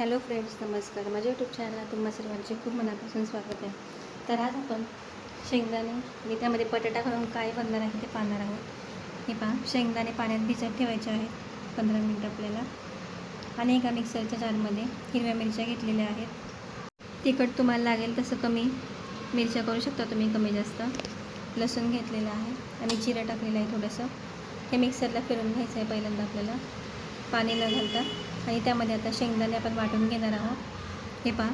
Hello friends नमस्कार. माझ्या YouTube चॅनलला तुम्हा सर्वांचे खूप मनापासून स्वागत आहे. तर आज आपण शेंगदाणे मी त्यामध्ये बटाटा घालून काय बनणार आहे ते पाहणार आहोत. हे पहा शेंगदाणे पाण्यात भिजत ठेवायचे आहेत पंधरा मिनटं आपल्याला. आणि एका मिक्सरच्या जारमध्ये हिरव्या मिरच्या घेतलेल्या आहेत. तिखट तुम्हाला लागेल तसं कमी मिरच्या करू शकता तुम्ही कमी जास्त. लसूण घेतलेलं आहे आणि जिरं टाकलेलं आहे थोडंसं. हे मिक्सरला फिरून घ्यायचं आहे पहिल्यांदा आपल्याला. पाणी न घालता. आणि त्यामध्ये आता शेंगदाणे आपण वाटून घेणार आहोत. हे पहा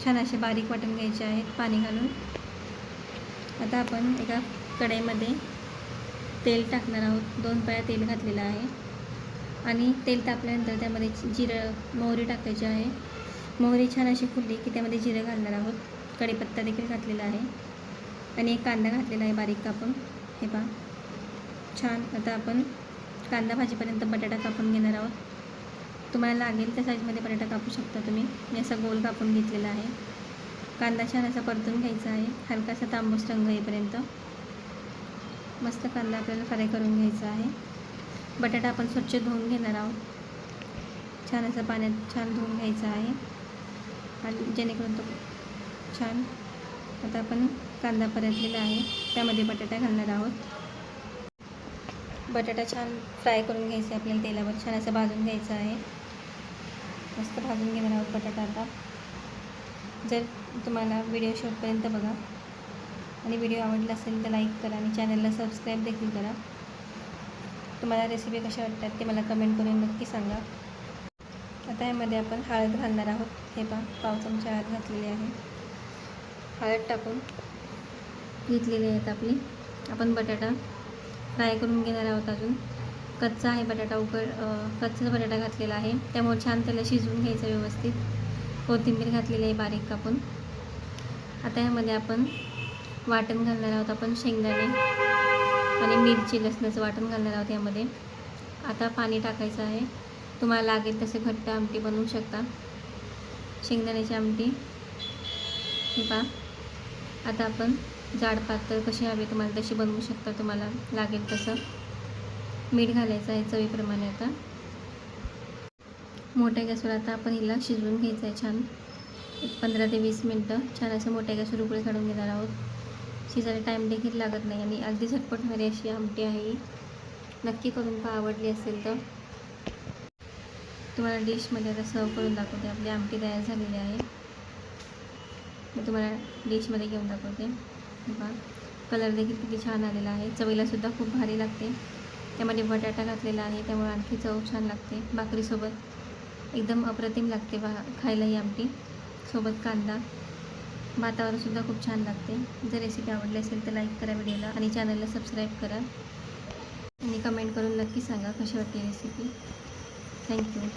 छान असे बारीक वाटून घ्यायचे आहेत पाणी घालून. आता आपण एका कढईमध्ये तेल टाकणार आहोत. दोन पाया तेल घातलेलं आहे. आणि तेल तापल्यानंतर त्यामध्ये जिरं मोहरी टाकायची आहे. मोहरी छान अशी फुलली की त्यामध्ये जिरं घालणार आहोत. कढीपत्ता देखील घातलेला आहे. आणि एक कांदा घातलेला आहे बारीक कापून. हे पहा छान. आता आपण कांदा भाजीपर्यंत बटाटा कापून घेणार आहोत. तुम्हाला लागेल त्या साईजमध्ये बटाटा कापू शकता तुम्ही. मी असा गोल कापून घेतलेला आहे. कांदा छान असा परतून घ्यायचा आहे. हलकासा तांबूस रंग येईपर्यंत. मस्त कांदा आपल्याला फ्राय करून घ्यायचा आहे. बटाटा आपण स्वच्छ धुवून घेणार आहोत. छान असं पाण्यात छान धुवून घ्यायचा आहे. आणि जेणेकरून तो छान आता आपण कांदा परतलेला आहे. त्यामध्ये बटाटा घालणार आहोत. बटाटा छान फ्राय करून घ्यायचा आहे आपल्याला तेलावर. छान असं भाजून घ्यायचं आहे. मस्त भाजून घेणार आहोत बटाटा आता. जर तुम्हाला व्हिडिओ शेवटपर्यंत बघा आणि व्हिडिओ आवडला असेल तर लाईक करा आणि चॅनलला सबस्क्राईब देखील करा. तुम्हाला रेसिपी कशा वाटतात ते मला कमेंट करून नक्की सांगा. आता यामध्ये आपण हळद घालणार आहोत. हे पहा पाव चमचा हळद घातलेली आहे. हळद टाकून घेतलेली आहेत आपली. आपण बटाटा फ्राय करून घेणार आहोत अजून. कच्चा आहे बटाटा उकड कच्चा बटाटा घातलेला आहे. त्यामुळे छान त्याला शिजवून घ्यायचं व्यवस्थित. कोथिंबीर घातलेली आहे बारीक कापून. आता यामध्ये आपण वाटण घालणार आहोत आपण शेंगदाणे आणि मिरची लसणाचं वाटण घालणार आहोत यामध्ये आता पाणी टाकायचं आहे. तुम्हाला लागेल तसे घट्ट आमटी बनवू शकता. शेंगदाण्याची आमटी. हे पहा. आता आपण जाड पातळ कशी हवी तुम्हाला तशी बनवू शकता तुम्हाला लागेल तसं. मीठ घालायचं आहे चवीप्रमाणे आता. मोठ्या गॅसवर आता आपण हिला शिजवून घ्यायचं आहे छान. एक पंधरा ते वीस मिनटं छान असं मोठ्या गॅसवर उकळी काढून घेणार आहोत. शिजायला टाईम देखील लागत नाही आणि अगदी झटपट होणारी अशी आमटी आहे नक्की करून पहा आवडली असेल तर. तुम्हाला डिशमध्ये आता सर्व करून दाखवते. आपली आमटी तयार झालेली आहे. मी तुम्हाला डिशमध्ये घेऊन दाखवते. बघा कलर देखील किती छान आलेला आहे. चवीलासुद्धा खूप भारी लागते. त्यामध्ये बटाटा घातलेला आहे त्यामुळे आणखी चव छान लागते भाकरीसोबत. एकदम अप्रतिम लागते भा खायला ही आमटी. सोबत कांदा. भातावरसुद्धा खूप छान लागते. जर रेसिपी आवडली असेल तर लाईक करा व्हिडिओला आणि चॅनलला सबस्क्राईब करा. आणि कमेंट करून नक्की सांगा कशी वाटते रेसिपी थँक्यू